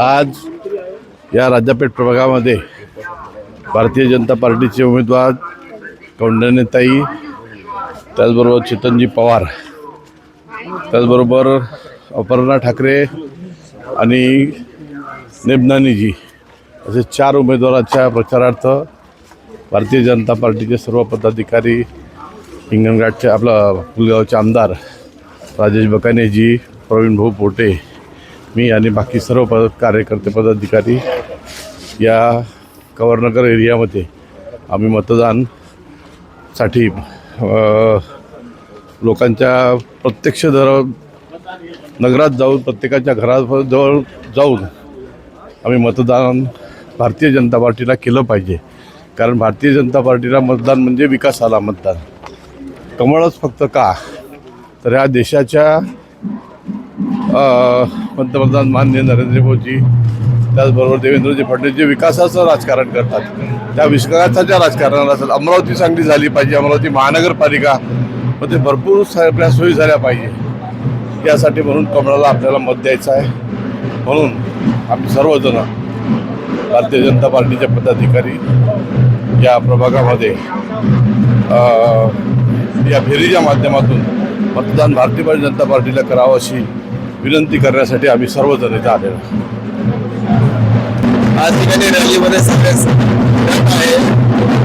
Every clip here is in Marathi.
आज या राजापेठ प्रभागामध्ये भारतीय जनता पार्टीचे उमेदवार कौंडण्यताई त्याचबरोबर चेतनजी पवार त्याचबरोबर अपर्णा ठाकरे आणि नेबनानीजी असे चार उमेदवाराच्या प्रचारार्थ भारतीय जनता पार्टीचे सर्व पदाधिकारी हिंगणघाटचे आपला पुलगावचे आमदार राजेश बकानेजी प्रवीण भाऊ पोटे मी आणि बाकी सर्व पद कार्यकर्ते पदाधिकारी या कवरनगर एरियामध्ये आम्ही मतदानसाठी लोकांच्या प्रत्यक्ष दर नगरात जाऊन प्रत्येकाच्या घराजवळ जाऊन आम्ही मतदान भारतीय जनता पार्टीला केलं पाहिजे. कारण भारतीय जनता पार्टीला मतदान म्हणजे विकासाला मतदान. कमळच फक्त का? तर ह्या देशाच्या पंतप्रधान माननीय नरेंद्र मोदी त्याचबरोबर देवेंद्रजी फडणवीस जे विकासाचं राजकारण करतात त्या विकासाच्या राजकारणाला असेल अमरावती चांगली झाली पाहिजे अमरावती महानगरपालिका मध्ये भरपूर आपल्या सोयी झाल्या पाहिजे. यासाठी म्हणून कमळाला आपल्याला मत द्यायचं आहे. म्हणून आम्ही सर्वजण भारतीय जनता पार्टीचे पदाधिकारी या प्रभागामध्ये या फेरीच्या माध्यमातून मतदान भारतीय जनता पार्टीला करावं अशी विनंती करण्यासाठी आम्ही सर्वजण इथे आलेलो आज ठिकाणी रॅलीमध्ये सगळे आहे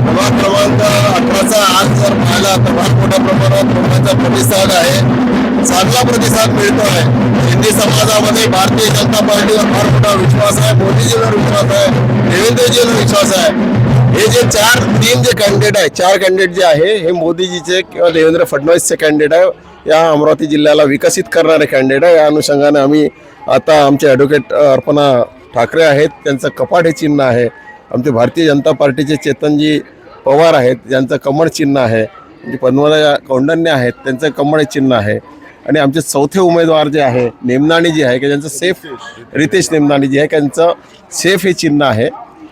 प्रभाग क्रमांक अठराचा आज जर पाहिला तर फार मोठ्या प्रमाणात लोकांचा प्रतिसाद आहे. चांगला प्रतिसाद मिळतो आहे हिंदी समाजामध्ये भारतीय जनता पार्टीवर फार मोठा विश्वास आहे. मोदीजीवर विश्वास आहे. देवेंद्रजीवर विश्वास आहे. हे जे चार तीन जे कॅन्डिडेट आहे चार कॅन्डिडेट जे आहे हे मोदीजीचे किंवा देवेंद्र फडणवीसचे कॅन्डिडेट आहे. या अमरावती जिल्ह्याला विकसित करणारे कॅन्डिडेट आहे. या अनुषंगाने आम्ही आता आमचे ॲडव्होकेट अर्पणा ठाकरे आहेत. त्यांचं कपाट हे चिन्ह आहे. आमचे भारतीय जनता पार्टीचे चेतनजी पवार आहेत. ज्यांचं कमळ चिन्ह आहे. म्हणजे पद्मराजा कौंडन्य आहेत. त्यांचं कमळ हे चिन्ह आहे. आणि आमचे चौथे उमेदवार जे आहे नेमनाणी जे आहे की ज्यांचं सेफ रितेश नेमनाणी जे आहे त्यांचं सेफ हे चिन्ह आहे.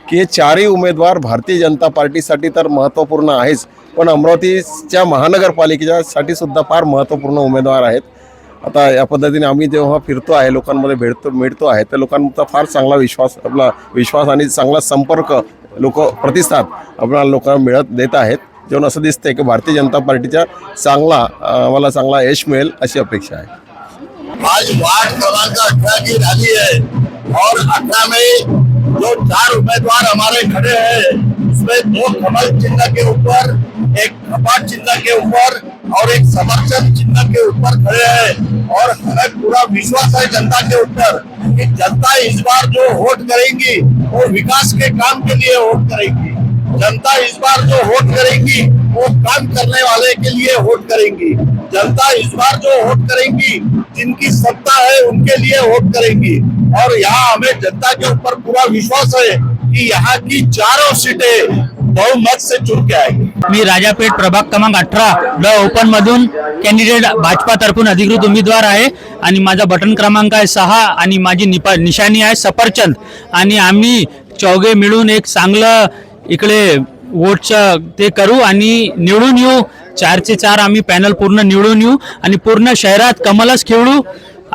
की हे चारही उमेदवार भारतीय जनता पार्टीसाठी तर महत्त्वपूर्ण आहेच पण अमरावतीच्या महानगरपालिकेच्यासाठी सुद्धा फार महत्त्वपूर्ण उमेदवार आहेत. आता या पद्धतीने आम्ही जेव्हा फिरतो आहे लोकांमध्ये भेटतो मिळतो आहे तर लोकांचा फार चांगला विश्वास आपला विश्वास आणि चांगला संपर्क लोक प्रतिसाद आपल्याला लोकांना मिळत देत आहेत. जेव्हा असं दिसतंय की भारतीय जनता पार्टीचा चांगला आम्हाला चांगला यश मिळेल अशी अपेक्षा आहे. आज वार्ड क्रमांक अठरा की रैली और अठरा में जो चार उम्मीदवार हमारे खड़े हैं। उसमें दो कमल चिन्ह के ऊपर, एक कपाट चिन्ह के ऊपर और एक समर्थन चिन्ह के ऊपर खड़े हैं। और हमें पूरा विश्वास है जनता के ऊपर कि जनता इस बार जो वोट करेगी, वो विकास के काम के लिए वोट करेगी। जनता इस बार जो वोट करेंगी वो काम करने वाले के लिए वोट करेंगी। जनता इस बार जो वोट करेंगी जिनकी सत्ता है उनके लिए वोट करेंगी। और यहाँ हमें जनता के ऊपर पूरा विश्वास है कि यहाँ की चारों सीटें बहुमत से चुन के आएगी। मी राजापेठ प्रभाग क्रमांक अठरा ड ओपन मधून कॅन्डिडेट भाजपा तर्फून अधिकृत उमेदवार आहे आणि माझा बटन क्रमांक आहे सहा आणि माझी निपा निशाणी आहे सफरचंद. आणि आम्ही चौघे मिळून एक चांगलं इकडे वोटचं ते करू आणि निवडून येऊ. चारचे चार आम्ही पॅनल पूर्ण निवडून येऊ आणि पूर्ण शहरात कमलच खेळू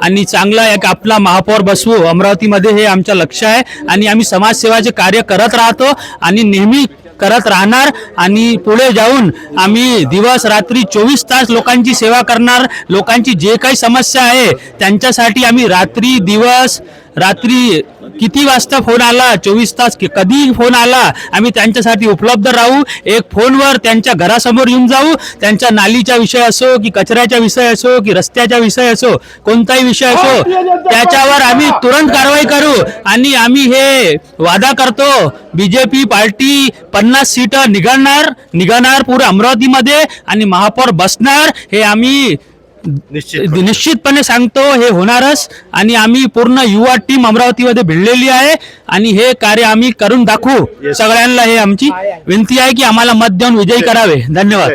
आणि चांगला एक आपला महापौर बसवू. अमरावतीमध्ये हे आमचं लक्ष आहे आणि आम्ही समाजसेवाचे कार्य करत राहतो आणि नेहमी करत राहणार आणि पुढे जाऊन आम्ही दिवस रात्री चोवीस तास लोकांची सेवा करणार. लोकांची जे काही समस्या आहे त्यांच्यासाठी आम्ही रात्री दिवस रात्री किती वाजता फोन आला? चोवीस तास कि- कधी फोन आला आम्ही त्यांच्यासाठी उपलब्ध राहू. एक फोनवर त्यांच्या घरासमोर येऊन जाऊ. त्यांच्या नालीचा विषय असो की कचऱ्याचा विषय असो की रस्त्याचा विषय असो कोणताही विषय असो त्याच्यावर आम्ही तुरंत कारवाई करू. आणि आम्ही हे वादा करतो बीजेपी पार्टी पन्नास सीट निघणार निघणार पूर्ण अमरावतीमध्ये आणि महापौर बसणार हे आम्ही निश्चितपणे. सांगतो हे होणारच. आणि आम्ही पूर्ण युवा टीम अमरावतीमध्ये भिडलेली आहे. आणि हे कार्य आम्ही करून दाखवू. सगळ्यांना हे आमची विनंती आहे की आम्हाला मत देऊन विजयी करावे. धन्यवाद.